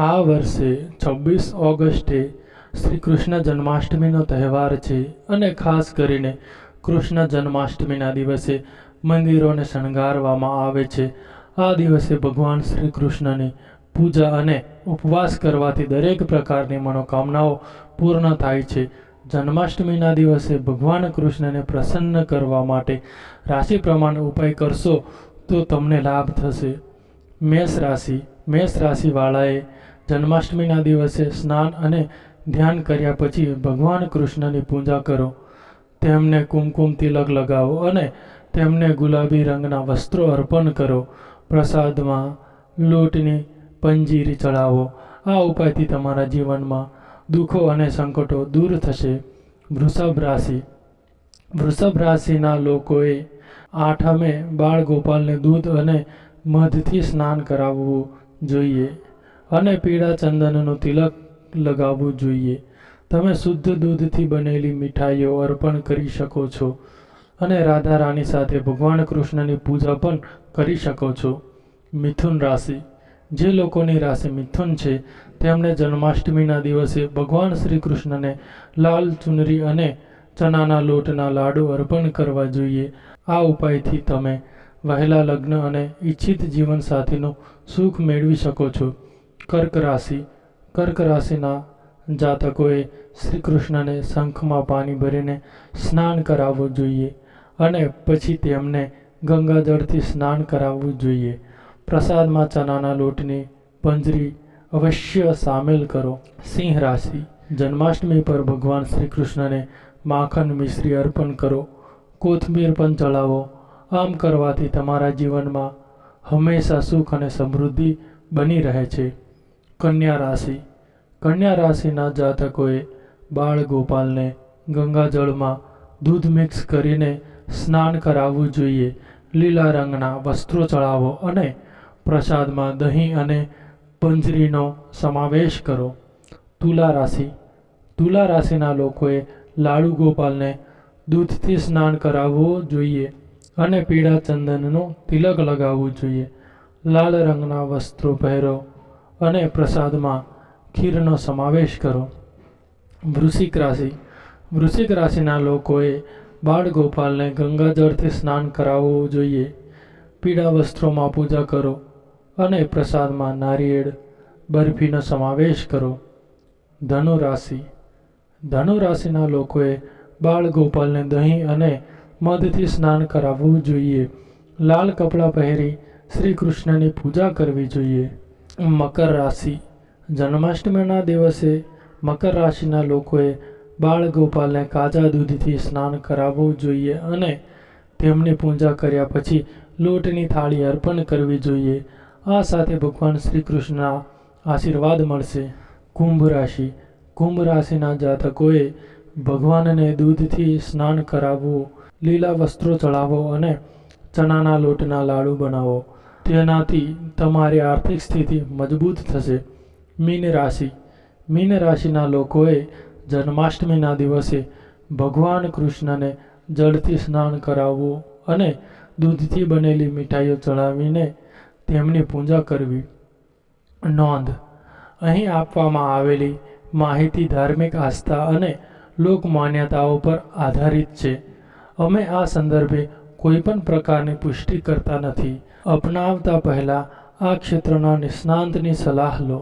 આ વર્ષે છવ્વીસ ઓગસ્ટે શ્રી કૃષ્ણ જન્માષ્ટમીનો તહેવાર છે અને ખાસ કરીને કૃષ્ણ જન્માષ્ટમીના દિવસે મંદિરોને શણગારવામાં આવે છે. આ દિવસે ભગવાન શ્રી કૃષ્ણની પૂજા અને ઉપવાસ કરવાથી દરેક પ્રકારની મનોકામનાઓ પૂર્ણ થાય છે. જન્માષ્ટમીના દિવસે ભગવાન કૃષ્ણને પ્રસન્ન કરવા માટે રાશિ પ્રમાણે ઉપાય કરશો તો તમને લાભ થશે. મેષ રાશિ મેષ રાશિવાળાએ જન્માષ્ટમીના દિવસે સ્નાન અને ધ્યાન કર્યા પછી ભગવાન કૃષ્ણની પૂજા કરો. તેમને કુમકુમ તિલક લગાવો અને તેમને ગુલાબી રંગના વસ્ત્રો અર્પણ કરો. પ્રસાદમાં લોટની પંજીરી ચડાવો. આ ઉપાયથી તમારા જીવનમાં દુઃખો અને સંકટો દૂર થશે. વૃષભ રાશિ. વૃષભ રાશિના લોકોએ આઠમે બાળ ગોપાલને દૂધ અને મધથી સ્નાન કરાવવું જોઈએ અને પીળા ચંદનનું તિલક લગાવવું જોઈએ. તમે શુદ્ધ દૂધથી બનેલી મીઠાઈઓ અર્પણ કરી શકો છો અને રાધા રાણી સાથે ભગવાન કૃષ્ણની પૂજા પણ કરી શકો છો. મિથુન રાશિ. જે લોકોની રાશિ મિથુન છે તેમણે જન્માષ્ટમીના દિવસે ભગવાન શ્રી કૃષ્ણને લાલ ચુનરી અને ચણાના લોટના લાડુ અર્પણ કરવા જોઈએ. આ ઉપાયથી તમે વહેલા લગ્ન અને ઈચ્છિત જીવનસાથીનું સુખ મેળવી શકો છો. કર્ક રાશિ. કર્ક રાશિના જાતકોએ શ્રી કૃષ્ણને શંખમાં પાણી ભરીને સ્નાન કરાવવું જોઈએ અને પછી તેમને ગંગાજળથી સ્નાન કરાવવું જોઈએ. પ્રસાદમાં ચણાના લોટની પંજરી અવશ્ય સામેલ કરો. સિંહ રાશિ. જન્માષ્ટમી પર ભગવાન શ્રી કૃષ્ણને માખણ મિશ્રી અર્પણ કરો. કોથમીર પણ ચડાવો આમ કરવાથી તમારા જીવનમાં હંમેશા સુખ અને સમૃદ્ધિ બની રહે છે. કન્યા રાશિ. કન્યા રાશિના જાતકોએ બાળ ગોપાલને ગંગાજળમાં દૂધ મિક્સ કરીને સ્નાન કરાવવું જોઈએ. લીલા રંગના વસ્ત્રો ચડાવો અને પ્રસાદમાં દહીં અને પંજરીનો સમાવેશ કરો. તુલા રાશિ. તુલા રાશિના લોકોએ લાડુ ગોપાલને દૂધથી સ્નાન કરાવવું જોઈએ. અને પીળા ચંદનનું તિલક લગાવવું જોઈએ. લાલ રંગના વસ્ત્રો પહેરો અને પ્રસાદમાં ખીરનો સમાવેશ કરો. વૃશ્ચિક રાશિ. વૃશ્ચિક રાશિના લોકોએ બાળગોપાલને ગંગાજળથી સ્નાન કરાવવું જોઈએ. પીળા વસ્ત્રોમાં પૂજા કરો અને પ્રસાદમાં નારિયેળ, બરફીનો સમાવેશ કરો. ધનુ રાશિ. ધનુ રાશિના લોકોએ બાળગોપાલને દહીં અને મધથી સ્નાન કરાવવું જોઈએ. લાલ કપડાં પહેરી શ્રી કૃષ્ણની પૂજા કરવી જોઈએ. મકર રાશિ. જન્માષ્ટમીના દિવસે મકર રાશિના લોકોએ બાળ ગોપાલને કાચા દૂધથી સ્નાન કરાવવું જોઈએ અને તેમની પૂજા કર્યા પછી લોટની થાળી અર્પણ કરવી જોઈએ. આ સાથે ભગવાન શ્રી કૃષ્ણના આશીર્વાદ મળશે. કુંભ રાશિ. કુંભ રાશિના જાતકોએ ભગવાનને દૂધથી સ્નાન કરાવવું લીલા વસ્ત્રો ચડાવો અને ચણાના લોટના લાડુ બનાવો. તેનાથી તમારી આર્થિક સ્થિતિ મજબૂત થશે. મીન રાશિ. મીન રાશિના લોકોએ જન્માષ્ટમીના દિવસે ભગવાન કૃષ્ણને જળથી સ્નાન કરાવવું અને દૂધથી બનેલી મીઠાઈઓ ચડાવીને તેમની પૂજા કરવી. નોંધ. અહીં આપવામાં આવેલી માહિતી ધાર્મિક આસ્થા અને લોકમાન્યતાઓ પર આધારિત છે. અમે આ સંદર્ભે કોઈ પણ પ્રકારની પુષ્ટિ કરતા નથી. અપનાવતા પહેલાં આ ક્ષેત્રના નિષ્ણાંતની સલાહ લો.